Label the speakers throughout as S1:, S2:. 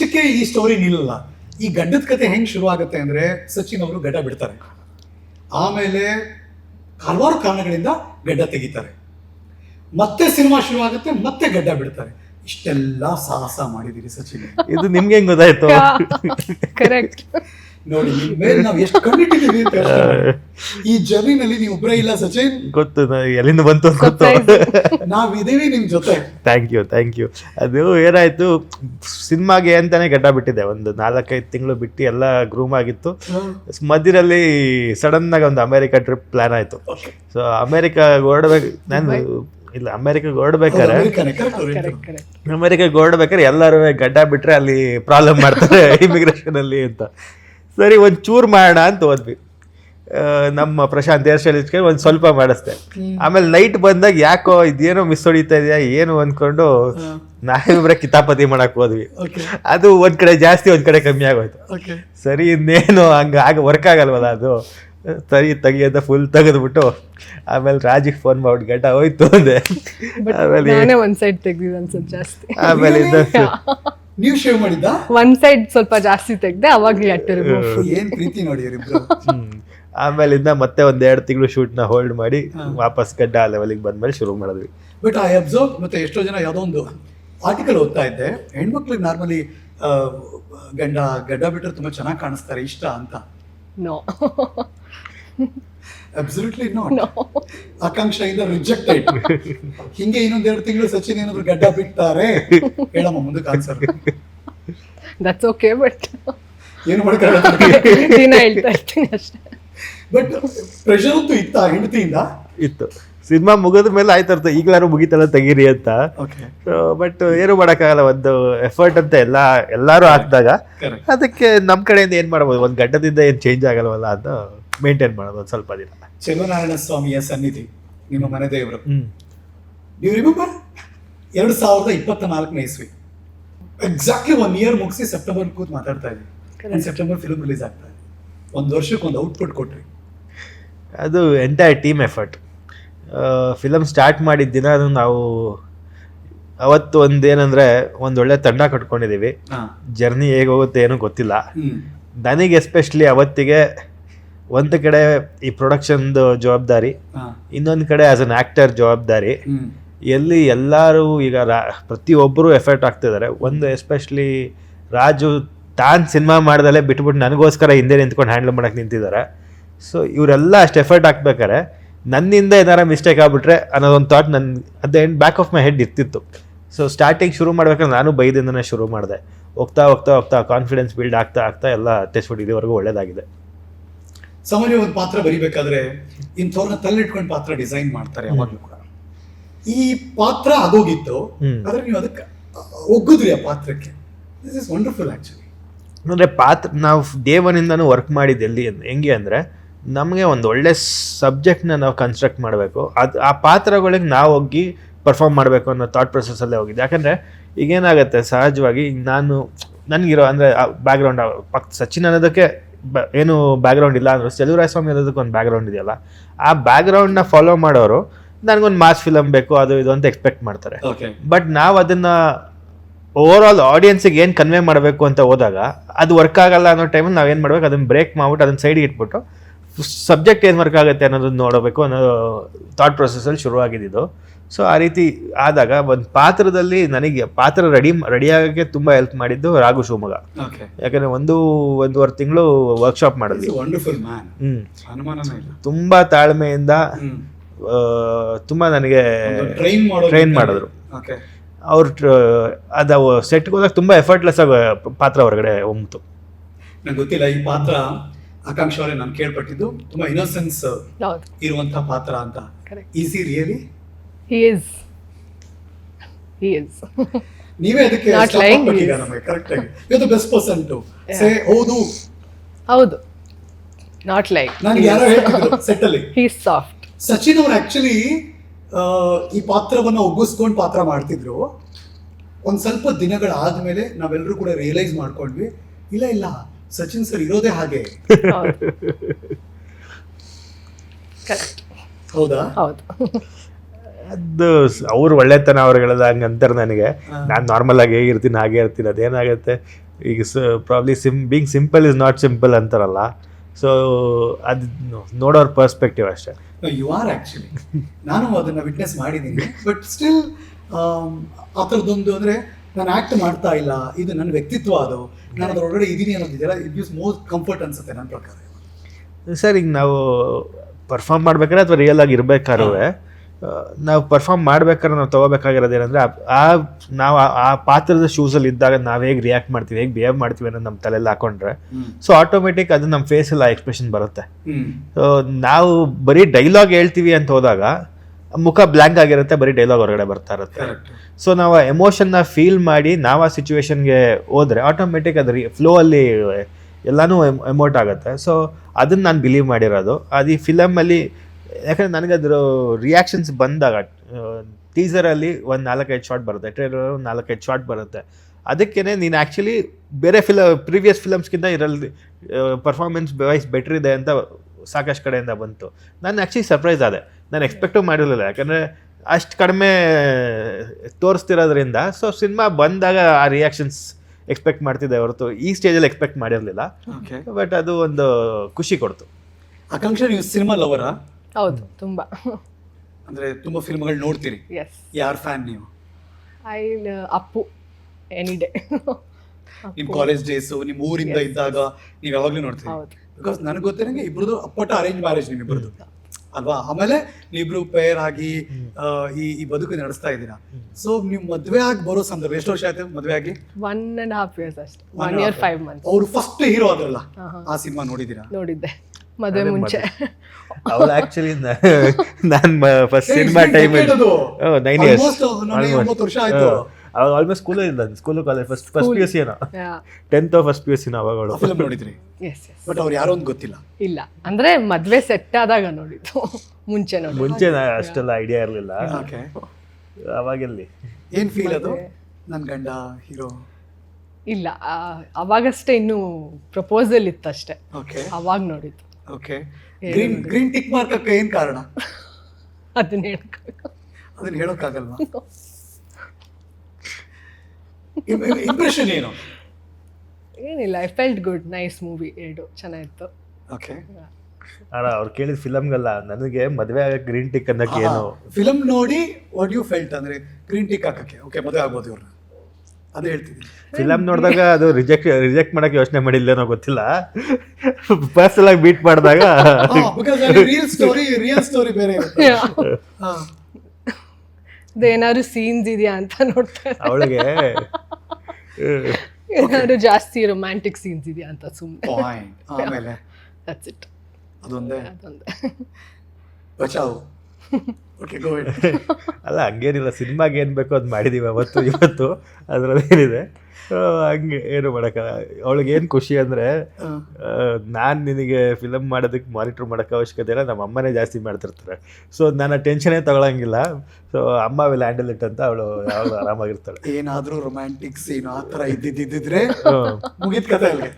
S1: ಇಷ್ಟಕ್ಕೆ ಈ ಸ್ಟೋರಿ ನಿಲ್ಲ ಈ ಗಡ್ಡದ ಕತೆ ಹೆಂಗ್ ಶುರು ಆಗುತ್ತೆ ಅಂದ್ರೆ ಸಚಿನ್ ಅವರು ಗಡ್ಡ ಬಿಡ್ತಾರೆ. ಆಮೇಲೆ ಹಲವಾರು ಕಾರಣಗಳಿಂದ ಗಡ್ಡ ತೆಗಿತಾರೆ. ಮತ್ತೆ ಸಿನಿಮಾ ಶುರು ಆಗುತ್ತೆ ಮತ್ತೆ ಗಡ್ಡ ಬಿಡ್ತಾರೆ. ಇಷ್ಟೆಲ್ಲ ಸಾಹಸ ಮಾಡಿದಿರಿ ಸಚಿನ್.
S2: ಇದು ನಿಮ್ಗೆ ಹೆಂಗ್ ಗೊತ್ತಾಯ್ತು?
S3: ಕರೆಕ್ಟ್
S1: ನೋಡಿ ನಾವು ಎಷ್ಟು ಕಣ್ಣಿಟ್ಟಿದ್ದೀವಿ ಅಂತ. ಈ ಜರ್ನಿನಲ್ಲಿ ನೀವು ಒಬ್ಬರೇ ಇಲ್ಲ ಸಚಿನ್.
S2: ಗೊತ್ತು ನಾ- ಎಲ್ಲಿಂದ ಬಂತು ಅಂತ ಗೊತ್ತು.
S3: Surprise.
S1: ನಾವ್ ಇದೀವಿ ನಿಮ್ ಜೊತೆ.
S2: ಥ್ಯಾಂಕ್ ಯು ಥ್ಯಾಂಕ್ ಯು ಅದು ಏನಾಯ್ತು ಸಿನಿಮಾಗೆ ಅಂತಾನೆ ಗಡ್ಡ ಬಿಟ್ಟಿದೆ. ಒಂದು ನಾಲ್ಕೈದು ತಿಂಗಳು ಬಿಟ್ಟು ಎಲ್ಲ ಗ್ರೂಮ್ ಆಗಿತ್ತು. ಮಧ್ಯದಲ್ಲಿ ಸಡನ್ ಆಗಿ ಒಂದು ಅಮೆರಿಕ ಟ್ರಿಪ್ ಪ್ಲಾನ್ ಆಯ್ತು.
S1: Okay.
S2: ಸೊ ಅಮೆರಿಕ ಹೊರಡ್ಬೇಕು ನಾನು ಇಲ್ಲ ಅಮೆರಿಕ ಹೊರಡ್ಬೇಕಾರೆ
S1: ಅಮೆರಿಕನೇ, correct ಅವ್ರು
S3: ಕರೆಕ್ಟ್
S1: ಹೇಳ್ತಾರೆ.
S3: ಕರೆಕ್ಟ್
S2: ಅಮೆರಿಕ ಹೊರಡ್ಬೇಕಾದ್ರೆ ಎಲ್ಲರೂ ಗಡ್ಡ ಬಿಟ್ರೆ ಅಲ್ಲಿ ಪ್ರಾಬ್ಲಮ್ ಮಾಡ್ತಾರೆ ಇಮಿಗ್ರೇಷನ್ ಅಲ್ಲಿ ಅಂತ. ಸರಿ ಒಂದು ಚೂರು ಮಾಡೋಣ ಅಂತ ಹೋದ್ವಿ. ನಮ್ಮ ಪ್ರಶಾಂತ್ ಹೇರ್ಸ್ಟೈಲ್ ಇಟ್ಕೊಂಡು ಒಂದು ಸ್ವಲ್ಪ ಮಾಡಿಸ್ದೆ. ಆಮೇಲೆ ನೈಟ್ ಬಂದಾಗ ಯಾಕೋ ಇದೇನೋ ಮಿಸ್ ಹೊಡಿತಾ ಇದೆಯಾ ಏನು ಅಂದ್ಕೊಂಡು. ನಾವಿಬ್ರೆ ಕಿತಾಪತಿ ಮಾಡಕ್ ಹೋದ್ವಿ. ಅದು ಒಂದ್ ಕಡೆ ಜಾಸ್ತಿ ಒಂದ್ ಕಡೆ ಕಮ್ಮಿ ಆಗೋಯ್ತು. ಸರಿ ಇನ್ನೇನು ಹಂಗ ಆಗ ವರ್ಕ್ ಆಗಲ್ವಲ್ಲ ಅದು. ಸರಿ ತೆಗಿಯೋದ ಫುಲ್ ತೆಗೆದ್ಬಿಟ್ಟು ಆಮೇಲೆ ರಾಜಿಗೆ ಫೋನ್ ಮಾಡಿ ಗಡ್ಡ ಹೋಯ್ತು ಅಂದೆ. ಆಮೇಲೆ ಆಮೇಲೆ
S1: ನೀವ್ ಶೇವ್ ಮಾಡಿದ್ದ?
S3: ಒಂದ್ ಸೈಡ್ ಸ್ವಲ್ಪ ಜಾಸ್ತಿ ತೆಗ್ದೆ ಅವಾಗ
S1: ಏನ್ ಪ್ರೀತಿ ನೋಡಿ ಇವ್ರಿಬ್ರು.
S2: ಆಮೇಲಿಂದ ಮತ್ತೆ ಒಂದ್ ಎರಡು ತಿಂಗಳು ಶೂಟ್ನ ಹೋಲ್ಡ್ ಮಾಡಿ ವಾಪಸ್ ಗಡ್ಡ ಆ ಲೆವೆಲಿಗೆ ಬಂದ್ಮೇಲೆ ಶುರು ಮಾಡಿದ್ವಿ.
S1: ಬಟ್ ಐ ಅಬ್ಸರ್ವ್ ಮತ್ತೆ ಎಷ್ಟೋ ಜನ ಯಾವುದೋ ಒಂದು ಆರ್ಟಿಕಲ್ ಓದ್ತಾ ಇದ್ದೆ. ಹೆಣ್ಮಕ್ಳಿಗೆ ನಾರ್ಮಲಿ ಗಂಡ ಗಡ್ಡ ಬಿಟ್ಟರೆ ತುಂಬಾ ಚೆನ್ನಾಗಿ ಕಾಣಿಸ್ತಾರೆ ಇಷ್ಟ ಅಂತ.
S3: ನೋ
S1: ಅಬ್ಸಲ್ಯೂಟ್ಲಿ ನಾಟ್ ಆಕಾಂಕ್ಷೆಯಿಂದ ಆಯ್ತು. ಹಿಂಗೆ ಇನ್ನೊಂದ್ ಎರಡು ತಿಂಗಳು ಸಚಿನ್ ಏನಾದ್ರು ಗಡ್ಡ ಬಿಡ್ತಾರೆ ಹೇಳಮ್ಮ ಮುಂದಕ್ಕೆ ಆನ್ಸರ್
S3: ದಟ್ಸ್ ಓಕೆ ಬಟ್
S1: ಏನು
S3: ದಿನ ಹೇಳ್ತಾ ಇರ್ತೀನಿ ಅಷ್ಟೇ.
S1: ಬಟ್ ಪ್ರೆಷರ್ ಅಂತೂ ಇತ್ತ ಹೆಂಡತಿಯಿಂದ?
S2: ಇತ್ತು. ಸಿನಿಮಾ ಮುಗಿದ ಮೇಲೆ ಆಯ್ತು ಈಗಲಾರು ಮುಗಿತಲ್ಲ ತೆಗೀರಿ ಅಂತ.
S1: ಓಕೆ
S2: ಬಟ್ ಏನು ಮಾಡೋಕ್ಕಾಗಲ್ಲ ಒಂದು ಎಫರ್ಟ್ ಅಂತ ಎಲ್ಲ ಎಲ್ಲರೂ ಹಾಕಿದಾಗ ಅದಕ್ಕೆ ನಮ್ಮ ಕಡೆಯಿಂದ ಏನು ಮಾಡ್ಬೋದು? ಒಂದು ಗಡ್ಡದಿಂದ ಏನು ಚೇಂಜ್ ಆಗಲ್ವಲ್ಲ ಅಂತ ಮೇಂಟೈನ್ ಮಾಡೋದು ಒಂದು ಸ್ವಲ್ಪ ದಿನ.
S1: ಚೆಲುವನಾರಾಯಣ ಸ್ವಾಮಿಯ ಸನ್ನಿಧಿ ನಿಮ್ಮ ಮನೆ ದೇವರು. ನೀವು ರಿಮೆಂಬರ್ ಎರಡು ಸಾವಿರದ ಇಪ್ಪತ್ತ ನಾಲ್ಕನೇ ಇಸ್ವಿ. ಎಕ್ಸಾಕ್ಟ್ಲಿ ಒನ್ ಇಯರ್ ಮುಗಿಸಿ ಸೆಪ್ಟೆಂಬರ್ ಕೂತ್ ಮಾತಾಡ್ತಾ ಇದ್ವಿ ಸೆಪ್ಟೆಂಬರ್ ಫಿಲ್ಮ್ ರಿಲೀಸ್ ಆಗ್ತಾ ಇದೆ. ಒಂದು ವರ್ಷಕ್ಕೆ ಒಂದು ಔಟ್ಪುಟ್ ಕೊಟ್ರಿ.
S2: ಅದು entire team effort film start ಮಾಡಿದ ದಿನ ನಾವು ಅವತ್ತು ಒಂದೇನಂದ್ರೆ ಒಂದು ಒಳ್ಳೆ ತಂಡ ಕಟ್ಕೊಂಡಿದ್ದೀವಿ
S1: ಹಾ.
S2: ಜರ್ನಿ ಹೇಗೆ ಹೋಗುತ್ತೆ ಏನೂ ಗೊತ್ತಿಲ್ಲ. ನನಗೆ ಎಸ್ಪೆಷಲಿ ಅವತ್ತಿಗೆ ಒಂದು ಕಡೆ ಈ ಪ್ರೊಡಕ್ಷನ್ದು ಜವಾಬ್ದಾರಿ ಇನ್ನೊಂದು ಕಡೆ ಆಸ್ ಅನ್ ಆ್ಯಕ್ಟರ್ ಜವಾಬ್ದಾರಿ. ಎಲ್ಲಿ ಎಲ್ಲರೂ ಈಗ ರಾ ಪ್ರತಿಯೊಬ್ಬರು ಎಫರ್ಟ್ ಆಗ್ತಿದ್ದಾರೆ ಒಂದು ಎಸ್ಪೆಷಲಿ ರಾಜು ತಾನು ಸಿನಿಮಾ ಮಾಡ್ದಲ್ಲೇ ಬಿಟ್ಬಿಟ್ಟು ನನಗೋಸ್ಕರ ಹಿಂದೆ ನಿಂತ್ಕೊಂಡು ಹ್ಯಾಂಡಲ್ ಮಾಡಕ್ಕೆ ನಿಂತಿದ್ದಾರೆ ಸೊ ಇವರೆಲ್ಲ ಅಷ್ಟು ಎಫರ್ಟ್ ಹಾಕ್ಬೇಕಾರೆ ನನ್ನಿಂದ ಏನಾರ ಮಿಸ್ಟೇಕ್ ಆಗ್ಬಿಟ್ರೆ ಅನ್ನೋದೊಂದು ಥಾಟ್ ನನ್ನ at the end back of my head ಇರ್ತಿತ್ತು. ಸೊ ಸ್ಟಾರ್ಟಿಂಗ್ ಶುರು ಮಾಡ್ಬೇಕಾದ್ರೆ ನಾನು ಬೈದಿಂದನೇ ಶುರು ಮಾಡಿದೆ. ಹೋಗ್ತಾ ಹೋಗ್ತಾ ಹೋಗ್ತಾ ಕಾನ್ಫಿಡೆನ್ಸ್ ಬಿಲ್ಡ್ ಆಗ್ತಾ ಆಗ್ತಾ ಎಲ್ಲ ಟೆಸ್ಟ್ ಇಲ್ಲಿವರೆಗೂ ಒಳ್ಳೇದಾಗಿದೆ.
S1: ಸಾಮಾನ್ಯ ಒಂದು ಪಾತ್ರ ಬರಿಬೇಕಾದ್ರೆ ಇಂಥವ್ರನ್ನ ತಲ್ಲಿಟ್ಕೊಂಡು ಪಾತ್ರ ಡಿಸೈನ್ ಮಾಡ್ತಾರೆ ಯಾವಾಗಲೂ ಕೂಡ. ಈ ಪಾತ್ರ ಆಗೋಗಿತ್ತು. ಆದ್ರೆ ನೀವು ಅದಕ್ಕೆ ಒಗ್ಗುದ್ರಿ ಆ ಪಾತ್ರಕ್ಕೆ. ದಿಸ್ ಇಸ್ ವಂಡರ್ಫುಲ್ ಆಕ್ಚುಲಿ
S2: ಅಂದರೆ ಪಾತ್ರ ನಾವು ಡೇ ಒನ್ನಿಂದನೂ ವರ್ಕ್ ಮಾಡಿದ್ದು ಎಲ್ಲಿ ಹೆಂಗೆ ಅಂದರೆ ನಮಗೆ ಒಂದು ಒಳ್ಳೆ ಸಬ್ಜೆಕ್ಟ್ನ ನಾವು ಕನ್ಸ್ಟ್ರಕ್ಟ್ ಮಾಡಬೇಕು. ಅದು ಆ ಪಾತ್ರಗಳಿಗೆ ನಾವು ಹೋಗಿ ಪರ್ಫಾರ್ಮ್ ಮಾಡಬೇಕು ಅನ್ನೋ ಥಾಟ್ ಪ್ರೊಸೆಸಲ್ಲೇ ಹೋಗಿದ್ದು ಯಾಕಂದರೆ ಈಗೇನಾಗುತ್ತೆ ಸಹಜವಾಗಿ ನಾನು ನನಗಿರೋ ಅಂದರೆ ಬ್ಯಾಕ್ಗ್ರೌಂಡ್ ಪಕ್ ಸಚಿನ್ ಅನ್ನೋದಕ್ಕೆ ಏನು ಬ್ಯಾಕ್ಗ್ರೌಂಡ್ ಇಲ್ಲ ಅಂದರೂ ಸ್ವಾಮಿ ಅನ್ನೋದಕ್ಕೆ ಒಂದು ಬ್ಯಾಕ್ಗ್ರೌಂಡ್ ಇದೆಯಲ್ಲ ಆ ಬ್ಯಾಕ್ಗ್ರೌಂಡ್ನ ಫಾಲೋ ಮಾಡೋರು ನನಗೊಂದು ಮಾಸ್ ಫಿಲಮ್ ಬೇಕು ಅದು ಇದು ಅಂತ ಎಕ್ಸ್ಪೆಕ್ಟ್ ಮಾಡ್ತಾರೆ. ಬಟ್ ನಾವು ಅದನ್ನ ಓವರ್ ಆಲ್ ಆಡಿಯನ್ಸಿಗೆ ಏನು ಕನ್ವೆ ಮಾಡಬೇಕು ಅಂತ ಹೋದಾಗ ಅದು ವರ್ಕ್ ಆಗಲ್ಲ ಅನ್ನೋ ಟೈಮಲ್ಲಿ ನಾವು ಏನು ಮಾಡ್ಬೇಕು ಅದನ್ನ ಬ್ರೇಕ್ ಮಾಡ್ಬಿಟ್ಟು ಅದನ್ನ ಸೈಡ್ಗೆ ಇಟ್ಬಿಟ್ಟು ಸಬ್ಜೆಕ್ಟ್ ಏನು ವರ್ಕ್ ಆಗುತ್ತೆ ಅನ್ನೋದನ್ನ ನೋಡಬೇಕು ಅನ್ನೋ ಥಾಟ್ ಪ್ರೊಸೆಸಲ್ಲಿ ಶುರುವಾಗಿದ್ದು. ಸೊ ಆ ರೀತಿ ಆದಾಗ ಒಂದು ಪಾತ್ರದಲ್ಲಿ ನನಗೆ ಪಾತ್ರ ರೆಡಿ ರೆಡಿ ಆಗೋಕ್ಕೆ ತುಂಬ ಹೆಲ್ಪ್ ಮಾಡಿದ್ದು ರಾಘು ಶಿವಮೊಗ್ಗ.
S1: ಓಕೆ
S2: ಯಾಕಂದರೆ ಒಂದು ಒಂದೂವರೆ ತಿಂಗಳು ವರ್ಕ್ಶಾಪ್ ಮಾಡಿದ್ವಿ.
S1: ವಂಡರ್ಫುಲ್ ಮ್ಯಾನ್
S2: ಹ್ಞೂ
S1: ಅನುಮಾನನೇ ಇಲ್ಲ.
S2: ತುಂಬ ತಾಳ್ಮೆಯಿಂದ ತುಂಬ ನನಗೆ
S1: ಟ್ರೈನ್ ಮಾಡೋದು
S2: ಟ್ರೈನ್ ಮಾಡಿದ್ರು.
S1: ಓಕೆ
S2: ಅವ್ರು ಅದು ಸೆಟ್ಗೆ ಹೋದಾಗ ತುಂಬ ಎಫರ್ಟ್ಲೆಸ್ ಆಗಿ ಪಾತ್ರ ಹೊರಗಡೆ ಹೋಗ್ತು
S1: ನಂಗೆ ಗೊತ್ತಿಲ್ಲ ಈ ಪಾತ್ರ ಆಕಾಂಕ್ಷ ಅವರೇ ನಾನು ಕೇಳ್ಪಟ್ಟಿದ್ದು. ತುಂಬಾ ಇನ್ನೋಸೆನ್ಸ್
S3: ಹೌದು
S1: ಇರುವಂತ ಪಾತ್ರ ಅಂತ. Is he really
S3: he is he is
S1: ನೀವೇ ಅದಕ್ಕೆ
S3: Not lying, he is.
S1: Correct ಆಗಿ. You the best person to say ಹೌದು.
S3: ಹೌದು. ನಾಟ್ ಲೈಕ್
S1: ನನಗೆ ಯಾರೋ ಹೇಳ್ತಿದ್ರು ಸೆಟ್ ಅಲ್ಲಿ.
S3: ಹಿ ಸಾಫ್ಟ್
S1: ಸಚಿನ್ ಅವ್ರು ಆಕ್ಚುಲಿ ಈ ಪಾತ್ರವನ್ನ ಒಗ್ಗಿಸ್ಕೊಂಡು ಪಾತ್ರ ಮಾಡ್ತಿದ್ರು. ಒಂದ್ ಸ್ವಲ್ಪ ದಿನಗಳಾದ್ಮೇಲೆ ನಾವೆಲ್ಲರೂ ಕೂಡ ರಿಯಲೈಸ್ ಮಾಡ್ಕೊಂಡ್ವಿ. ಇಲ್ಲ ಇಲ್ಲ. ಸಚಿನ್ ಸರ್ ಇರೋದೇ ಹಾಗೆ.
S3: ಕರೆಕ್ಟ್
S1: ಹೌದಾ?
S3: ಹೌದು.
S2: ಅದು ಅವ್ರು ಒಳ್ಳೆತನ ಅವ್ರುಗಳದ ಹಂಗೆ ಅಂತಾರೆ ನನಗೆ. ನಾನು ನಾರ್ಮಲ್ ಆಗಿ ಹೇಗಿರ್ತೀನಿ ಹಾಗೆ ಇರ್ತೀನಿ ಅದೇನಾಗುತ್ತೆ? ಈಗ ಸ probably simple being simple is not simple ಅಂತಾರಲ್ಲ. ಸೊ ಅದು ನೋಡೋರ್ ಪರ್ಸ್ಪೆಕ್ಟಿವ್ ಅಷ್ಟೇ.
S1: ಯು ಆರ್ ಆ್ಯಕ್ಚುಲಿ ನಾನು ಅದನ್ನು ವಿಟ್ನೆಸ್ ಮಾಡಿದ್ದೀನಿ ಬಟ್ ಸ್ಟಿಲ್ ಆ ಥರದ್ದೊಂದು ಅಂದರೆ ನಾನು ಆ್ಯಕ್ಟ್ ಮಾಡ್ತಾ ಇಲ್ಲ. ಇದು ನನ್ನ ವ್ಯಕ್ತಿತ್ವ ಅದು. ನಾನು ಅದರೊಳಗಡೆ ಇದ್ದೀನಿ ಅನ್ನೋದಿದೆಯಲ್ಲ ಇಟ್ ಗಿವ್ಸ್ ಮೋರ್ ಕಂಫರ್ಟ್ ಅನ್ಸುತ್ತೆ ನನ್ನ ಪ್ರಕಾರ.
S2: ಸರ್ ಈಗ ನಾವು ಪರ್ಫಾರ್ಮ್ ಮಾಡ್ಬೇಕಾದ್ರೆ ಅಥವಾ ರಿಯಲ್ ಆಗಿ ಇರ್ಬೇಕಾದ್ರೆ ನಾವು ಪರ್ಫಾರ್ಮ್ ಮಾಡ್ಬೇಕಾದ್ರೆ ನಾವು ತಗೋಬೇಕಾಗಿರೋದು ಏನಂದ್ರೆ ಆ- ನಾವು ಆ- ಪಾತ್ರದ ಶೂಸಲ್ಲಿ ಇದ್ದಾಗ ನಾವು ಹೇಗೆ ರಿಯಾಕ್ಟ್ ಮಾಡ್ತೀವಿ ಹೇಗೆ ಬಿಹೇವ್ ಮಾಡ್ತೀವಿ ಅನ್ನೋದು ನಮ್ಮ ತಲೆಯಲ್ಲಿ ಹಾಕೊಂಡ್ರೆ ಸೊ ಆಟೋಮೆಟಿಕ್ ಅದು ನಮ್ಮ ಫೇಸಲ್ಲಿ ಆ ಎಕ್ಸ್ಪ್ರೆಷನ್ ಬರುತ್ತೆ. ಸೊ ನಾವು ಬರೀ ಡೈಲಾಗ್ ಹೇಳ್ತೀವಿ ಅಂತ ಹೋದಾಗ ಮುಖ ಬ್ಲ್ಯಾಂಕ್ ಆಗಿರುತ್ತೆ ಬರೀ ಡೈಲಾಗ್ ಹೊರಗಡೆ ಬರ್ತಾ ಇರುತ್ತೆ. ಸೊ ನಾವು ಆ ಎಮೋಷನ್ನ ಫೀಲ್ ಮಾಡಿ ನಾವು ಆ ಸಿಚುವೇಶನ್ಗೆ ಹೋದ್ರೆ ಆಟೋಮೆಟಿಕ್ ಅದು ಫ್ಲೋ ಅಲ್ಲಿ ಎಲ್ಲಾನು ಎಮೋಟ್ ಆಗುತ್ತೆ. ಸೊ ಅದನ್ನ ನಾನು ಬಿಲೀವ್ ಮಾಡಿರೋದು. ಅದು ಈ ಫಿಲಮಲ್ಲಿ ಯಾಕಂದ್ರೆ ನನಗೆ ಅದ್ರ ರಿಯಾಕ್ಷನ್ಸ್ ಬಂದಾಗ ಟೀಸರಲ್ಲಿ ಒಂದು ನಾಲ್ಕೈದು ಶಾಟ್ ಬರುತ್ತೆ ಟ್ರೇಲರ್ ಒಂದು ನಾಲ್ಕೈದು ಶಾಟ್ ಬರುತ್ತೆ. ಅದಕ್ಕೇನೆ ನೀನು ಆ್ಯಕ್ಚುಲಿ ಬೇರೆ ಫಿಲ ಪ್ರೀವಿಯಸ್ ಫಿಲಮ್ಸ್ಗಿಂತ ಇರಲ್ಲಿ ಪರ್ಫಾರ್ಮೆನ್ಸ್ ವೈಸ್ ಬೆಟರ್ ಇದೆ ಅಂತ ಸಾಕಷ್ಟು ಕಡೆಯಿಂದ ಬಂತು. ನಾನು ಆ್ಯಕ್ಚುಲಿ ಸರ್ಪ್ರೈಸ್ ಆದೆ. ನಾನು ಎಕ್ಸ್ಪೆಕ್ಟು ಮಾಡಿರಲಿಲ್ಲ. ಯಾಕಂದರೆ ಅಷ್ಟು ಕಡಿಮೆ ತೋರಿಸ್ತಿರೋದ್ರಿಂದ ಸೊ ಸಿನಿಮಾ ಬಂದಾಗ ಆ ರಿಯಾಕ್ಷನ್ಸ್ ಎಕ್ಸ್ಪೆಕ್ಟ್ ಮಾಡ್ತಿದ್ದೆ ಹೊರತು. ಈ ಸ್ಟೇಜಲ್ಲಿ ಎಕ್ಸ್ಪೆಕ್ಟ್ ಮಾಡಿರಲಿಲ್ಲ. ಬಟ್ ಅದು ಒಂದು ಖುಷಿ ಕೊಡ್ತು.
S1: ಆಕಾಂಕ್ಷ ನೀವು ಸಿನಿಮಾ ಲವರ
S3: ಹೌದು ತುಂಬಾ.
S1: ಅಂದ್ರೆ ತುಂಬಾ ಫಿಲ್ಮ್ಗಳು ನೋಡ್ತೀರಿ?
S3: ಎಸ್
S1: ಯಾರ್ ಫ್ಯಾನ್ ನೀವು?
S3: ಐ ಅಪ್ಪು ಎನಿ ಡೇ
S1: ನಿಮ್ ಕಾಲೇಜ್ ಡೇಸ್ ನಿಮ್ ಊರಿಂದ ಇದ್ದಾಗ ನೀವು ಯಾವಾಗಲೂ ನೋಡ್ತೀರಿ?
S3: ಹೌದು.
S1: ಬಿಕಾಸ್ ನನಗೆ ಗೊತ್ತಿರಂಗೆ ಇಬ್ರದ್ದು ಅಪ್ಪಟ ಅರೇಂಜ್ ಮ್ಯಾರೇಜ್ ನಿಮ್ಮಿಬ್ರದ್ದು ಅಲ್ವಾ? ಆಮೇಲೆ ನೀವಿಬ್ರು ಪೇರ್ ಆಗಿ ಈ ಈ ಬದುಕು ನಡೆಸ್ತಾ ಇದ್ದೀರಾ. ಸೊ ನೀವು ಮದ್ವೆ ಆಗಿ ಬರೋ ಸಂದರ್ಭ ಎಷ್ಟು ವರ್ಷ ಆಯ್ತು ಮದುವೆ ಆಗಿ?
S3: ಒನ್ ಅಂಡ್ ಹಾಫ್ ಇಯರ್ಸ್ ಅಷ್ಟೇ. One year. ಫೈವ್ ಮಂತ್ಸ್
S1: ಅವ್ರು ಫಸ್ಟ್ ಹೀರೋ
S3: ಹಾ.
S1: ಆ ಸಿನಿಮಾ ನೋಡಿದ್ದೀರಾ?
S3: ನೋಡಿದ್ದೆ. ಮದುವೆ ಮುಂಚೆ.
S2: ಅವಳು ಆಕ್ಚುಲಿ ನಾನು first cinema time nine years
S1: ನೋಡಿ ವರ್ಷ ಆಯ್ತು.
S2: ಅವಾಗ ಆಲ್ಮೋಸ್ಟ್ ಸ್ಕೂಲ್ ಇಲ್ಲ school college first first P U C ಏನೋ ಟೆಂತ್ ಫಸ್ಟ್ ಪಿ ಯು ಸಿನ ಅವಾಗ ಅವಳು
S1: ಫಿಲ್ಮ್ ನೋಡಿದ್ರಿ?
S3: ಎಸ್ ಎಸ್
S1: ಬಟ್ ಅವ್ರು ಯಾರೋ ಒಂದು ಗೊತ್ತಿಲ್ಲ.
S3: ಇಲ್ಲ. ಅಂದ್ರೆ ಮದ್ವೆ ಸೆಟ್ ಆದಾಗ ನೋಡಿದ್ದು. ಮುಂಚೆ ನೋಡಿ
S2: ಮುಂಚೆ ಅಷ್ಟೆಲ್ಲ ಐಡಿಯಾ ಇರಲಿಲ್ಲ.
S1: ಓಕೆ
S2: ಅವಾಗೆಲ್ಲಿ?
S1: ಏನ್ ಫೀಲ್ ಅದು? ನನ್ನ ಗಂಡ ಹೀರೋ.
S3: ಇಲ್ಲ ಅವಾಗಷ್ಟೇ ಇನ್ನು ಪ್ರಪೋಸಲ್ ಇತ್ತಷ್ಟೇ.
S1: ಓಕೆ
S3: ಅವಾಗ ನೋಡಿದ್ದು.
S1: ಓಕೆ ಗ್ರೀನ್ ಗ್ರೀನ್ ಟಿಕ್ ಮಾರ್ಕಕ್ಕೆ ಏನ್ ಕಾರಣ?
S3: ಅದನ್ನ ಹೇಳಕ್
S1: ಅದನ್ನ ಹೇಳೋಕ್ಕಾಗಲ್ವಾ? ಇಂಪ್ರೆಷನ್ ಏನು?
S3: ಏನಿಲ್ಲ I felt good nice movie ಎರಡು ಚೆನ್ನಾಗಿತ್ತು.
S1: ಓಕೆ
S2: ಅಲ್ಲ ಅವ್ರು ಕೇಳಿದ ಫಿಲಮ್ಗಲ್ಲ ನನಗೆ ಮದುವೆ ಆಗಕ್ಕೆ ಗ್ರೀನ್ ಟಿಕ್ ಅನ್ನಕ್ಕೆ ಏನು?
S1: ಫಿಲಮ್ ನೋಡಿ ವಾಟ್ ಯು ಫೆಲ್ಟ್ ಅಂದ್ರೆ ಗ್ರೀನ್ ಟಿಕ್ ಹಾಕಕ್ಕೆ. ಓಕೆ ಮದುವೆ ಆಗ್ಬೋದು ಇವ್ರನ್ನ. ಅದೇ ಹೇಳ್ತಿದ್ದೀನಿ.
S2: ಫಿಲಮ್ ನೋಡಿದಾಗ ಅದು ರಿಜೆಕ್ಟ್ ರಿಜೆಕ್ಟ್ ಮಾಡಕ್ಕೆ ಯೋಚನೆ ಮಾಡಿಲ್ಲೇನೋ ಗೊತ್ತಿಲ್ಲ. ಪರ್ಸನಲ್ ಆಗಿ ಬೀಟ್ ಮಾಡಿದಾಗ
S1: ರಿಯಲ್ ಸ್ಟೋರಿ ರಿಯಲ್ ಸ್ಟೋರಿ ಬೇರೆ ಇರುತ್ತೆ. ಹಾ.
S3: ಅದೇನಾದ್ರು ಸೀನ್ಸ್ ಇದೆಯಾ ಅಂತ ನೋಡ್ತಾ ಇದ್ದೆ.
S2: ಅವಳಿಗೆ
S3: ಏನಾದ್ರು ಜಾಸ್ತಿ ರೊಮ್ಯಾಂಟಿಕ್ ಸೀನ್ಸ್ ಇದೆಯಾ ಅಂತ ಸುಮ್ಮನೆ
S1: ಪಾಯಿಂಟ್ ಆಮೇಲೆ?
S3: ದಟ್ಸ್ ಇಟ್
S1: ಅದೊಂದೇ?
S3: ಅದೊಂದೇ.
S1: ಬಚಾವು. ಓಕೆ ಗೋ
S2: ಅಲ್ಲ ಹಂಗೇನಿಲ್ಲ. ಸಿನಿಮಾಗೆ ಏನು ಬೇಕೋ ಅದು ಮಾಡಿದೀವಿ ಅವತ್ತು ಇವತ್ತು. ಅದ್ರಲ್ಲಿ ಏನಿದೆ? ಆ, ಹಂಗೆ ಏನು ಮಾಡೋಕ್ಕಲ್ಲ ಅವಳಿಗೆ ಏನು ಖುಷಿ ಅಂದರೆ ನಾನು ನಿನಗೆ ಫಿಲಮ್ ಮಾಡೋದಕ್ಕೆ ಮಾನಿಟ್ರ್ ಮಾಡೋಕ್ಕೆ ಅವಶ್ಯಕತೆ ಇಲ್ಲ ನಮ್ಮ ಅಮ್ಮನೇ ಜಾಸ್ತಿ ಮಾಡ್ತಿರ್ತಾರೆ. ಸೊ ನಾನು ಟೆನ್ಷನೇ ತಗೊಳಂಗಿಲ್ಲ. ಸೊ ಅಮ್ಮ ವಿಲ್ ಹ್ಯಾಂಡಲ್ ಇಟ್ ಅಂತ ಅವಳು ಅವಳು ಆರಾಮಾಗಿರ್ತಾಳೆ.
S1: ಏನಾದ್ರೂ ರೊಮ್ಯಾಂಟಿಕ್ ಸೀನ್ ಆ ಥರ ಇದ್ದಿದ್ದಿದ್ರೆ. ಮುಗಿದ ಕತೆ ಅಲ್ಲಿ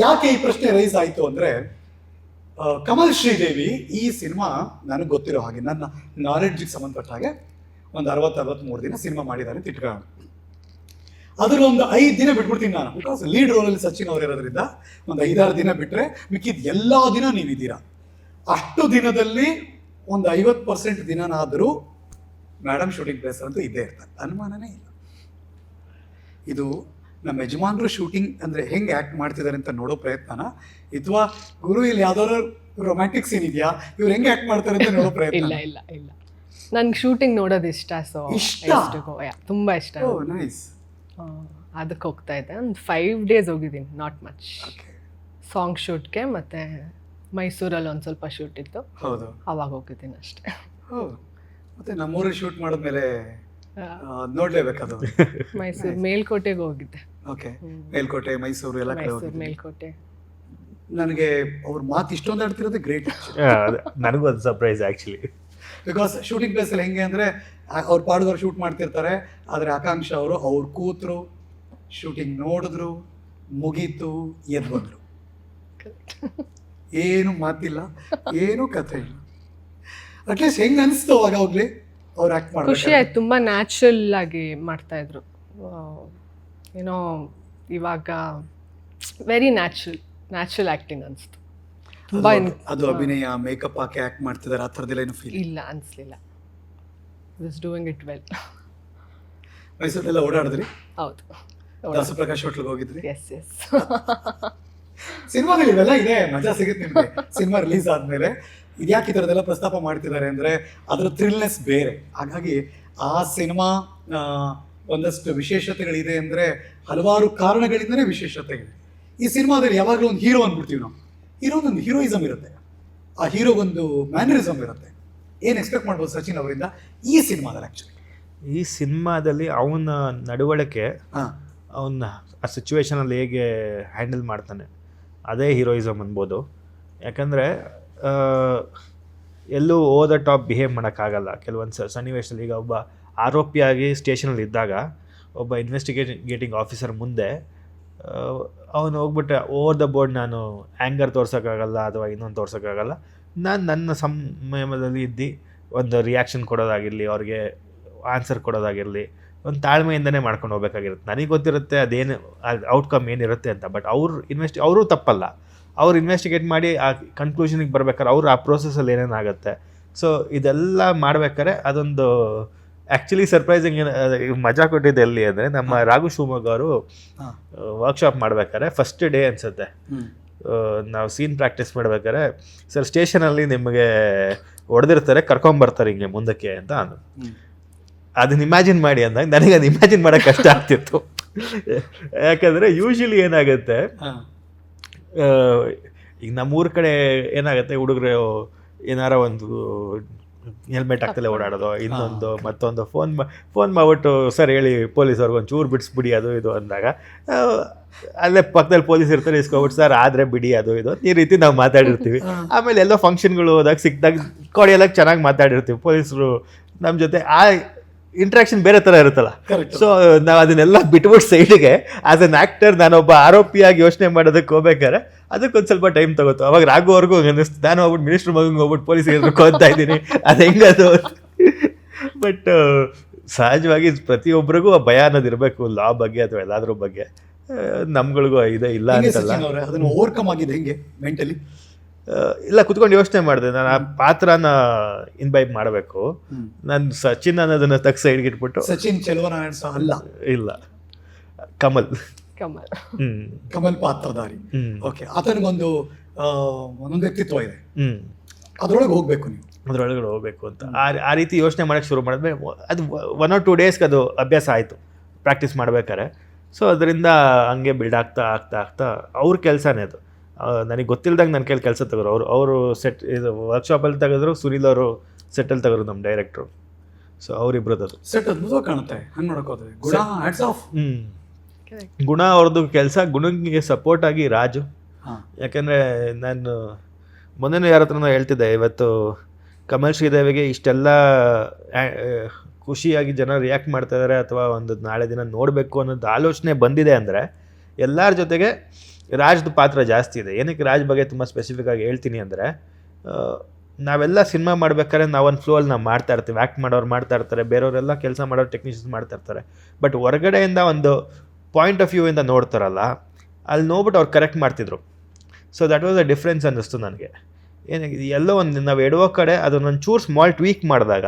S1: ಯಾಕೆ ಈ ಪ್ರಶ್ನೆ ರೈಸ್ ಆಯ್ತು ಅಂದ್ರೆ ಕಮಲ್ ಶ್ರೀದೇವಿ ಈ ಸಿನಿಮಾ ನನಗೆ ಗೊತ್ತಿರೋ ಹಾಗೆ ನನ್ನ ನಾಲೆಡ್ಜಿಗೆ ಸಂಬಂಧಪಟ್ಟ ಹಾಗೆ ಒಂದು ಅರವತ್ತು ಅರವತ್ತ್ಮೂರು ದಿನ ಸಿನಿಮಾ ಮಾಡಿದ್ದಾರೆ ಅಂತ ಇಟ್ಕೊಳ್ಳೋಣ ಅದ್ರ ಒಂದು ಐದು ದಿನ ಬಿಟ್ಬಿಡ್ತೀನಿ ನಾನು. ಬಿಕಾಸ್ ಲೀಡ್ ರೋಲಲ್ಲಿ ಸಚಿನ್ ಅವರು ಇರೋದ್ರಿಂದ ಒಂದು ಐದಾರು ದಿನ ಬಿಟ್ಟರೆ ಮಿಕ್ಕಿದ ಎಲ್ಲ ದಿನ ನೀವಿದ್ದೀರಾ. ಅಷ್ಟು ದಿನದಲ್ಲಿ ಒಂದು ಐವತ್ತು ಪರ್ಸೆಂಟ್ ದಿನನಾದರೂ ಮೇಡಮ್ ಶೂಟಿಂಗ್ ಪ್ಲೇಸ್ ಅಂತೂ ಇದ್ದೇ ಇರ್ತಾರೆ ಅನುಮಾನನೇ ಇಲ್ಲ. ಇದು ನಮ್ಮ ಯಜಮಾನರು ಶೂಟಿಂಗ್ ಅಂದರೆ ಹೆಂಗೆ ಆ್ಯಕ್ಟ್ ಮಾಡ್ತಿದ್ದಾರೆ ಅಂತ ನೋಡೋ ಪ್ರಯತ್ನನ ಅಥವಾ ಗುರು ಇಲ್ಲಿ ಯಾವ್ದಾದ್ರು ರೊಮ್ಯಾಂಟಿಕ್ ಸೀನ್ ಇದೆಯಾ? ಇವ್ರು ಹೆಂಗೆ ಆ್ಯಕ್ಟ್ ಮಾಡ್ತಾರೆ ಅಂತ ನೋಡೋ ಪ್ರಯತ್ನ.
S3: ಇಲ್ಲ ಇಲ್ಲ ಇಲ್ಲ. ನನ್ಗೆ ಶೂಟಿಂಗ್ ನೋಡೋದು ಇಷ್ಟ ಸೊ
S1: ಇಷ್ಟ?
S3: ತುಂಬ ಇಷ್ಟ.
S1: ಓ ನೈಸ್
S3: ಅದಕ್ಕೆ ಹೋಗ್ತಾ ಇದ್ದೆ. ಒಂದು ಫೈವ್ ಡೇಸ್ ಹೋಗಿದ್ದೀನಿ ನಾಟ್ ಮಚ್ ಸಾಂಗ್ ಶೂಟ್ಗೆ ಮತ್ತೆ ಮೈಸೂರಲ್ಲಿ ಒಂದು ಸ್ವಲ್ಪ ಶೂಟ್ ಇತ್ತು.
S1: ಹೌದು.
S3: ಅವಾಗ ಹೋಗಿದ್ದೀನಿ ಅಷ್ಟೇ.
S1: ಮತ್ತೆ ನಮ್ಮೂರಲ್ಲಿ ಶೂಟ್ ಮಾಡಿದ್ಮೇಲೆ ನೋಡ್ಲೇಬೇಕದು.
S3: ಮೈಸೂರು ಮೇಲ್ಕೋಟೆಗೆ ಹೋಗಿದ್ದೆ.
S1: ಓಕೆ. ಮೇಲ್ಕೋಟೆ ಮೈಸೂರು ಎಲ್ಲ ಕಡೆ
S3: ಮೈಸೂರು ಮೇಲ್ಕೋಟೆ.
S1: ನನಗೆ ಅವ್ರ ಮಾತು ಇಷ್ಟೊಂದು ಆಡ್ತಿರೋದು ಗ್ರೇಟ್.
S2: ನನಗೂ ಅದು ಸರ್ಪ್ರೈಸ್ ಆ್ಯಕ್ಚುಲಿ
S1: ಬಿಕಾಸ್ ಶೂಟಿಂಗ್ ಪ್ಲೇಸಲ್ಲಿ ಹೆಂಗೆ ಅಂದರೆ ಅವ್ರ ಪಾಡ್ದವ್ರು ಶೂಟ್ ಮಾಡ್ತಿರ್ತಾರೆ ಆದರೆ ಆಕಾಂಕ್ಷ ಅವರು ಅವ್ರು ಕೂತರು ಶೂಟಿಂಗ್ ನೋಡಿದ್ರು ಮುಗೀತು ಎದ್ದು ಬಂದರು. ಏನು ಮಾತಿಲ್ಲ ಏನು ಕಥೆ ಇಲ್ಲ. ಅಟ್ಲೀಸ್ಟ್ ಹೆಂಗ್ ಅನಿಸ್ತು ಅವಾಗ ಹೋಗ್ಲಿ? ಅವ್ರು ಆಕ್ಟ್
S3: ಖುಷಿ
S1: ಮಾಡ್ಬೇಕು
S3: ಆಯ್ತು ತುಂಬಾ ನ್ಯಾಚುರಲ್ ಆಗಿ ಮಾಡ್ತಾ ಇದ್ರು. ಏನೋ ಇವಾಗ ವೆರಿ ನ್ಯಾಚುರಲ್ ನ್ಯಾಚುರಲ್ ಆಕ್ಟಿಂಗ್ ಅನಿಸ್ತು. ತುಂಬ
S1: ಅದು- ಅಭಿನಯ ಮೇಕಪ್ ಹಾಕಿ ಆಕ್ಟ್ ಮಾಡ್ತಿದ್ದಾರೆ ಆ ಥರದ್ದೆಲ್ಲ ಏನು ಫೀಲ್
S3: ಇಲ್ಲ? ಅನಿಸ್ಲಿಲ್ಲ. ಇಸ್ ಡೂಯಿಂಗ್ ಇಟ್ ವೆಲ್
S1: ಮೈಸೂರಲ್ಲೆಲ್ಲ ಓಡಾಡಿದ್ರಿ?
S3: ಹೌದು.
S1: ದಾಸಪ್ರಕಾಶ್ ಹೋಟ್ಲಿಗೆ ಹೋಗಿದ್ರಿ?
S3: ಎಸ್ ಎಸ್
S1: ಸಿನಿಮಾದಲ್ಲಿ ಇವೆಲ್ಲ ಇದೆ ಮಜಾ ಸಿಗುತ್ತೆ ನಿಮಗೆ. ಸಿನಿಮಾ ರಿಲೀಸ್ ಆದ್ಮೇಲೆ. ಇದ್ಯಾಕೆ ಈ ಥರದ್ದೆಲ್ಲ ಪ್ರಸ್ತಾಪ ಮಾಡ್ತಿದ್ದಾರೆ ಅಂದರೆ ಅದರ ಥ್ರಿಲ್ನೆಸ್ ಬೇರೆ. ಹಾಗಾಗಿ ಆ ಸಿನಿಮಾ ಒಂದಷ್ಟು ವಿಶೇಷತೆಗಳಿದೆ ಅಂದರೆ ಹಲವಾರು ಕಾರಣಗಳಿಂದನೇ ವಿಶೇಷತೆ ಇದೆ ಈ ಸಿನಿಮಾದಲ್ಲಿ ಯಾವಾಗಲೂ ಒಂದು ಹೀರೋ ಅಂದ್ಬಿಡ್ತೀವಿ ನಾವು. ಒಂದು ಹೀರೋಯಿಸಮ್ ಇರುತ್ತೆ. ಆ ಹೀರೋ ಒಂದು ಮ್ಯಾನರಿಸಮ್ ಇರುತ್ತೆ. ಏನು ಎಕ್ಸ್ಪೆಕ್ಟ್ ಮಾಡ್ಬೋದು ಸಚಿನ್ ಅವರಿಂದ ಈ ಸಿನಿಮಾದಲ್ಲಿ ಆ್ಯಕ್ಚುಲಿ
S2: ಈ ಸಿನಿಮಾದಲ್ಲಿ ಅವನ ನಡವಳಿಕೆ
S1: ಹಾಂ.
S2: ಅವನ್ನ ಆ ಸಿಚುವೇಶನಲ್ಲಿ ಹೇಗೆ ಹ್ಯಾಂಡಲ್ ಮಾಡ್ತಾನೆ ಅದೇ ಹೀರೋಯಿಸಮ್ ಅನ್ಬೋದು ಯಾಕಂದರೆ ಎಲ್ಲೂ ಓದ ಟಾಪ್ ಬಿಹೇವ್ ಮಾಡೋಕ್ಕಾಗಲ್ಲ. ಕೆಲವೊಂದು ಸನ್ನಿವೇಶದಲ್ಲಿ ಈಗ ಒಬ್ಬ ಆರೋಪಿಯಾಗಿ ಸ್ಟೇಷನಲ್ಲಿ ಇದ್ದಾಗ ಒಬ್ಬ ಇನ್ವೆಸ್ಟಿಗೇಟಿಂಗ್ ಆಫೀಸರ್ ಮುಂದೆ ಅವನು ಹೋಗ್ಬಿಟ್ಟು ಓವರ್ ದ ಬೋರ್ಡ್ ನಾನು ಆ್ಯಂಗರ್ ತೋರ್ಸೋಕ್ಕಾಗಲ್ಲ ಅಥವಾ ಇನ್ನೊಂದು ತೋರ್ಸೋಕ್ಕಾಗಲ್ಲ. ನಾನು ನನ್ನ ಸಂಯಮದಲ್ಲಿ ಇದ್ದು, ಒಂದು ರಿಯಾಕ್ಷನ್ ಕೊಡೋದಾಗಿರಲಿ, ಅವ್ರಿಗೆ ಆನ್ಸರ್ ಕೊಡೋದಾಗಿರಲಿ, ಒಂದು ತಾಳ್ಮೆಯಿಂದನೇ ಮಾಡ್ಕೊಂಡು ಹೋಗ್ಬೇಕಾಗಿರುತ್ತೆ. ನನಗೆ ಗೊತ್ತಿರುತ್ತೆ ಅದೇನು ಔಟ್ಕಮ್ ಏನಿರುತ್ತೆ ಅಂತ ಬಟ್ ಅವ್ರು ಇನ್ವೆಸ್ಟ್ ಅವರು ತಪ್ಪಲ್ಲ. ಅವ್ರು ಇನ್ವೆಸ್ಟಿಗೇಟ್ ಮಾಡಿ ಆ ಕನ್ಕ್ಲೂಷನಿಗೆ ಬರ್ಬೇಕಾದ್ರೆ ಅವ್ರು ಆ ಪ್ರೋಸೆಸ್ಸಲ್ಲಿ ಏನೇನಾಗುತ್ತೆ ಸೊ ಇದೆಲ್ಲ ಮಾಡ್ಬೇಕಾದ್ರೆ ಅದೊಂದು ಆ್ಯಕ್ಚುಲಿ ಸರ್ಪ್ರೈಸಿಂಗ್ ಮಜಾ ಕೊಟ್ಟಿದ್ದು ಎಲ್ಲಿ ಅಂದರೆ ನಮ್ಮ ರಾಘು ಶಿವಮೊಗ್ಗ ಅವರು ವರ್ಕ್ಶಾಪ್ ಮಾಡ್ಬೇಕಾದ್ರೆ ಫಸ್ಟ್ ಡೇ ಅನ್ಸುತ್ತೆ. ನಾವು ಸೀನ್ ಪ್ರಾಕ್ಟೀಸ್ ಮಾಡ್ಬೇಕಾದ್ರೆ ಸರ್ ಸ್ಟೇಷನಲ್ಲಿ ನಿಮಗೆ ಹೊಡೆದಿರ್ತಾರೆ ಕರ್ಕೊಂಬರ್ತಾರೆ ಹಿಂಗೆ ಮುಂದಕ್ಕೆ ಅಂತ ಅಂದು
S1: ಹ್ಞೂ
S2: ಅದನ್ನ ಇಮ್ಯಾಜಿನ್ ಮಾಡಿ ಅಂದಾಗ ನನಗೆ ಅದು ಇಮ್ಯಾಜಿನ್ ಮಾಡೋಕ್ಕೆ ಕಷ್ಟ ಆಗ್ತಿತ್ತು. ಯಾಕಂದರೆ ಯೂಶ್ವಲಿ ಏನಾಗುತ್ತೆ ಈಗ ನಮ್ಮೂರ ಕಡೆ ಏನಾಗುತ್ತೆ ಹುಡುಗರು ಏನಾರ ಒಂದು ಹೆಲ್ಮೆಟ್ ಹಾಕ್ತಲೇ ಓಡಾಡೋದು ಇನ್ನೊಂದು ಮತ್ತೊಂದು ಫೋನ್ ಫೋನ್ ಮಾಡ್ಬಿಟ್ಟು ಸರ್ ಹೇಳಿ ಪೊಲೀಸವ್ರಿಗೆ ಒಂದು ಚೂರು ಬಿಡಿಸ್ಬಿಡಿ ಅದು ಇದು ಅಂದಾಗ ಅಲ್ಲೇ ಪಕ್ಕದಲ್ಲಿ ಪೊಲೀಸ್ ಇರ್ತಾರೆ ಇಸ್ಕೊಬಿಟ್ಟು ಸರ್ ಆದರೆ ಬಿಡಿ ಅದು ಇದು ಈ ರೀತಿ ನಾವು ಮಾತಾಡಿರ್ತೀವಿ. ಆಮೇಲೆ ಎಲ್ಲೋ ಫಂಕ್ಷನ್ಗಳು ಹೋದಾಗ ಸಿಕ್ಕಿದಾಗ ಕೊಡಿಯೆಲ್ಲ ಚೆನ್ನಾಗಿ ಮಾತಾಡಿರ್ತೀವಿ. ಪೊಲೀಸರು ನಮ್ಮ ಜೊತೆ ಆ ಇಂಟ್ರಾಕ್ಷನ್ ಬೇರೆ ಥರ ಇರುತ್ತಲ್ಲ. ಸೊ ನಾವು ಅದನ್ನೆಲ್ಲ ಬಿಟ್ಬಿಟ್ಟು ಸೈಡ್ಗೆ ಆಸ್ ಅನ್ ಆಕ್ಟರ್ ನಾನೊಬ್ಬ ಆರೋಪಿಯಾಗಿ ಯೋಚನೆ ಮಾಡೋದಕ್ಕೆ ಹೋಗ್ಬೇಕಾದ್ರೆ ಅದಕ್ಕೊಂದು ಸ್ವಲ್ಪ ಟೈಮ್ ತಗೋತು. ಅವಾಗ ರಾಘುವರೆಗೂ ಅನ್ನಿಸ್ತು. ನಾನು ಹೋಗ್ಬಿಟ್ಟು ಮಿನಿಸ್ಟರ್ ಮಗಂಗೆ ಹೋಗ್ಬಿಟ್ಟು ಪೊಲೀಸ್ ಅಂತ ಇದ್ದೀನಿ. ಅದು ಹೆಂಗದು ಬಟ್ ಸಹಜವಾಗಿ ಪ್ರತಿಯೊಬ್ಬರಿಗೂ ಆ ಭಯ ಅನ್ನೋದು ಇರಬೇಕು ಲಾ ಬಗ್ಗೆ ಅಥವಾ ಎಲ್ಲಾದ್ರೂ ಬಗ್ಗೆ. ನಮ್ಗಳಿಗೂ ಇದೆ ಇಲ್ಲ ಅಂತಲ್ಲ.
S1: ಅದನ್ನು ಓವರ್ಕಮ್ ಆಗಿದೆ ಹೆಂಗೆ ಮೆಂಟಲಿ
S2: ಇಲ್ಲ ಕುತ್ಕೊಂಡು ಯೋಚನೆ ಮಾಡಿದೆ. ನಾನು ಆ ಪಾತ್ರನ ಇನ್ಬೈಬ್ ಮಾಡಬೇಕು. ನಾನು ಸಚಿನ್ ಅನ್ನೋದನ್ನ ತಕ್ಕ ಸೈಡ್ಗೆ ಇಟ್ಬಿಟ್ಟು
S1: ಸಚಿನ್ ಚೆಲುವನಾರಾಯಣ ಸಹ ಅಲ್ಲ.
S2: ಇಲ್ಲ. ಕಮಲ್.
S3: ಕಮಲ್.
S1: ಕಮಲ್ ಪಾತ್ರಧಾರಿ. ಓಕೆ ಆತನಿಗೊಂದು ಒಂದೊಂದು ವ್ಯಕ್ತಿತ್ವ ಇದೆ.
S2: ಅದರೊಳಗೆ
S1: ಅದ್ರೊಳಗೆ ಹೋಗ್ಬೇಕು ನೀವು.
S2: ಅದ್ರೊಳಗಡೆ ಹೋಗ್ಬೇಕು ಅಂತ. ಆ ಆ ರೀತಿ ಯೋಚನೆ ಮಾಡೋಕೆ ಶುರು ಮಾಡಿದ್ಮೇಲೆ ಅದು ಒನ್ ಆರ್ ಟೂ ಡೇಸ್ಗೆ ಅದು ಅಭ್ಯಾಸ ಆಯಿತು. ಪ್ರಾಕ್ಟೀಸ್ ಮಾಡ್ಬೇಕಾರೆ ಸೊ ಅದರಿಂದ ಹಂಗೆ ಬಿಲ್ಡ್ ಆಗ್ತಾ ಆಗ್ತಾ ಆಗ್ತಾ ಅವ್ರ ಕೆಲಸನೇ ಅದು. ನನಗೆ ಗೊತ್ತಿಲ್ದಂಗೆ ನನ್ನ ಕೈಲಿ ಕೆಲಸ ತಗೋರು. ಅವರು ಅವರು ಸೆಟ್ ಇದು ವರ್ಕ್ಶಾಪಲ್ಲಿ ತೆಗೆದ್ರು ಸುನೀಲ್ ಅವರು ಸೆಟ್ಟಲ್ಲಿ ತೆಗೆದ್ರು ನಮ್ಮ ಡೈರೆಕ್ಟ್ರು ಸೊ ಅವರಿಬ್ರದ್ದು. ಅದು
S1: ಸೆಟ್ ಅದ್ಭುತವಾಗಿ ಕಾಣುತ್ತೆ. ಹಂಗೆ ನೋಡಕ್ ಹೋದ್ರೆ. ಗುಣ ಹ್ಯಾಟ್ಸ್ ಆಫ್
S2: ಹ್ಞೂ. ಗುಣ ಅವ್ರದ್ದು ಕೆಲಸ ಗುಣಗೆ ಸಪೋರ್ಟ್ ಆಗಿ ರಾಜು. ಯಾಕೆಂದರೆ ನಾನು ಮೊನ್ನೆನೂ ಯಾರ ಹತ್ರನೂ ಹೇಳ್ತಿದ್ದೆ ಇವತ್ತು ಕಮಲ್ ಶ್ರೀದೇವಿಗೆ ಇಷ್ಟೆಲ್ಲ ಖುಷಿಯಾಗಿ ಜನ ರಿಯಾಕ್ಟ್ ಮಾಡ್ತಾ ಇದ್ದಾರೆ ಅಥವಾ ಒಂದು ನಾಳೆ ದಿನ ನೋಡಬೇಕು ಅನ್ನೋದು ಆಲೋಚನೆ ಬಂದಿದೆ ಅಂದರೆ ಎಲ್ಲರ ಜೊತೆಗೆ ರಾಜ್ದು ಪಾತ್ರ ಜಾಸ್ತಿ ಇದೆ. ಏನಕ್ಕೆ ರಾಜ್ ಬಗ್ಗೆ ತುಂಬ ಸ್ಪೆಸಿಫಿಕ್ ಆಗಿ ಹೇಳ್ತೀನಿ ಅಂದರೆ ನಾವೆಲ್ಲ ಸಿನಿಮಾ ಮಾಡ್ಬೇಕಾದ್ರೆ ಒಂದು ಫ್ಲೋಲ್ಲಿ ನಾವು ಮಾಡ್ತಾ ಇರ್ತೀವಿ. ಆ್ಯಕ್ಟ್ ಮಾಡೋರು ಮಾಡ್ತಾ ಇರ್ತಾರೆ ಬೇರೆಯವರೆಲ್ಲ ಕೆಲಸ ಮಾಡೋರು ಟೆಕ್ನಿಷಿಯನ್ಸ್ ಮಾಡ್ತಾ ಇರ್ತಾರೆ. ಬಟ್ ಹೊರಗಡೆಯಿಂದ ಒಂದು ಪಾಯಿಂಟ್ ಆಫ್ ವ್ಯೂ ಇಂದ ನೋಡ್ತಾರಲ್ಲ ಅಲ್ಲಿ ನೋಡ್ಬಿಟ್ಟು ಅವ್ರು ಕರೆಕ್ಟ್ ಮಾಡ್ತಿದ್ರು. So that was a difference ಅನ್ನಿಸ್ತು ನನಗೆ. ಏನಾಗಿದೆ ಎಲ್ಲೋ ಒಂದು ನಾವು ಎಡುವ ಕಡೆ ಅದನ್ನೊಂದು ಚೂರು ಸ್ಮಾಲ್ ಟ್ವೀಕ್ ಮಾಡಿದಾಗ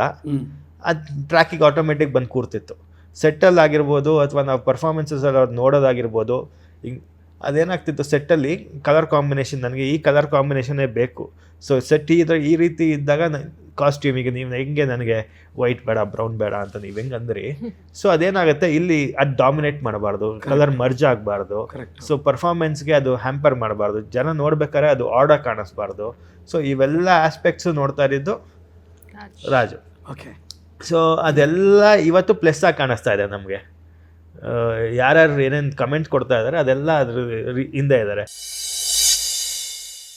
S2: ಅದು ಟ್ರ್ಯಾಕಿಗೆ ಆಟೋಮೆಟಿಕ್ ಬಂದು ಕೂರ್ತಿತ್ತು. ಸೆಟ್ಟಲ್ಲಿ ಆಗಿರ್ಬೋದು ಅಥವಾ ನಾವು ಪರ್ಫಾರ್ಮೆನ್ಸಸಲ್ಲಿ ಅವ್ರು ನೋಡೋದಾಗಿರ್ಬೋದು ಹಿಂಗೆ ಅದೇನಾಗ್ತಿತ್ತು? ಸೆಟ್ಟಲ್ಲಿ ಕಲರ್ ಕಾಂಬಿನೇಷನ್ ನನಗೆ ಈ ಕಲರ್ ಕಾಂಬಿನೇಷನ್ನೇ ಬೇಕು. ಸೊ ಸೆಟ್ ಈ ಥರ ಈ ರೀತಿ ಇದ್ದಾಗ ಕಾಸ್ಟ್ಯೂಮಿಗೆ ನೀವು ಹೆಂಗೆ ನನಗೆ ವೈಟ್ ಬೇಡ ಬ್ರೌನ್ ಬೇಡ ಅಂತ ನೀವು ಹೆಂಗೆ ಅಂದ್ರಿ ಸೊ ಅದೇನಾಗುತ್ತೆ? ಇಲ್ಲಿ ಅದು ಡಾಮಿನೇಟ್ ಮಾಡಬಾರ್ದು. ಕಲರ್ ಮರ್ಜ್ ಆಗಬಾರ್ದು. ಸೊ ಪರ್ಫಾರ್ಮೆನ್ಸ್ಗೆ ಅದು ಹ್ಯಾಂಪರ್ ಮಾಡಬಾರ್ದು. ಜನ ನೋಡ್ಬೇಕಾದ್ರೆ ಅದು ಆರ್ಡರ್ ಕಾಣಿಸ್ಬಾರ್ದು. ಸೊ ಇವೆಲ್ಲ ಆಸ್ಪೆಕ್ಟ್ಸು ನೋಡ್ತಾ ಇದ್ದಿದ್ದು ರಾಜು.
S1: ಓಕೆ
S2: ಸೊ ಅದೆಲ್ಲ ಇವತ್ತು ಪ್ಲಸ್ ಆಗಿ ಕಾಣಿಸ್ತಾ ಇದೆ ನಮಗೆ. ಯಾರ್ಯಾರು ಏನೇನು ಕಮೆಂಟ್ಸ್ ಕೊಡ್ತಾ ಇದ್ದಾರೆ ಅದೆಲ್ಲ ಅದ್ರ ಹಿಂದೆ ಇದ್ದಾರೆ